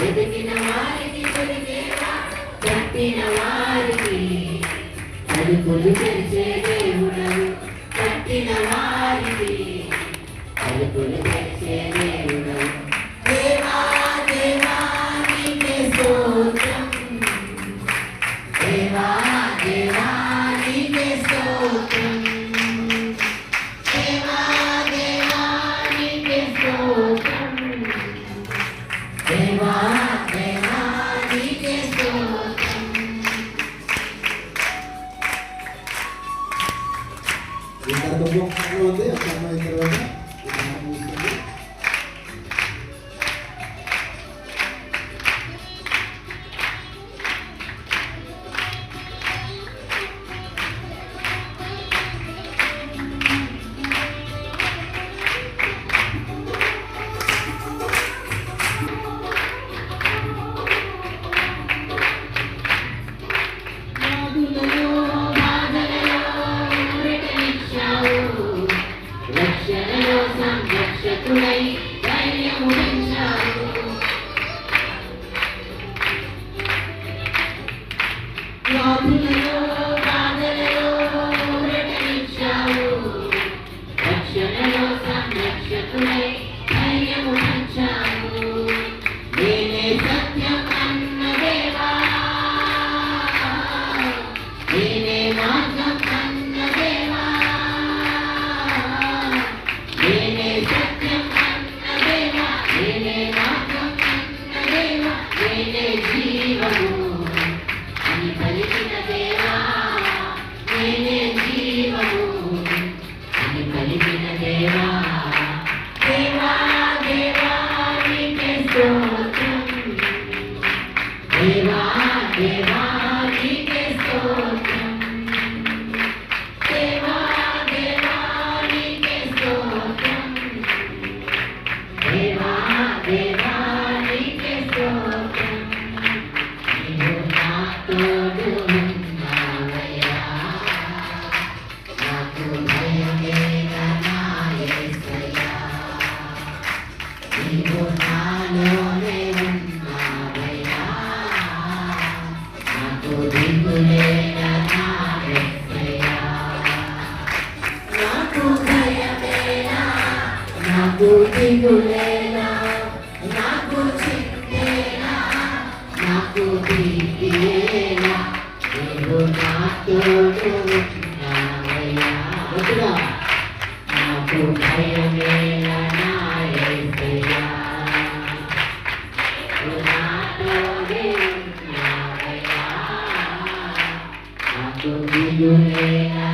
వెతికిన వారికి దొరికేలా తప్పిన వారికి. తలుపులు తెరిచే దేవుడవు తప్పిన వారికి. తలుపులు తెరిచే దేవుడవు. దేవా దేవా నీకే స్తోత్రం. దేవా దేవా నీకే స్తోత్రం. Interview ko na 'yan, tama 'yung అధ్యక్షుడై ధైర్యముడించాడు దిగులేనా నాకు చిక్కేనా నాకు దిగ్గేనా నేను నాతోడు నాయనా నాకు భయమేనా నాయసయా నాతోడే నాయనా నాకు దిగులేనా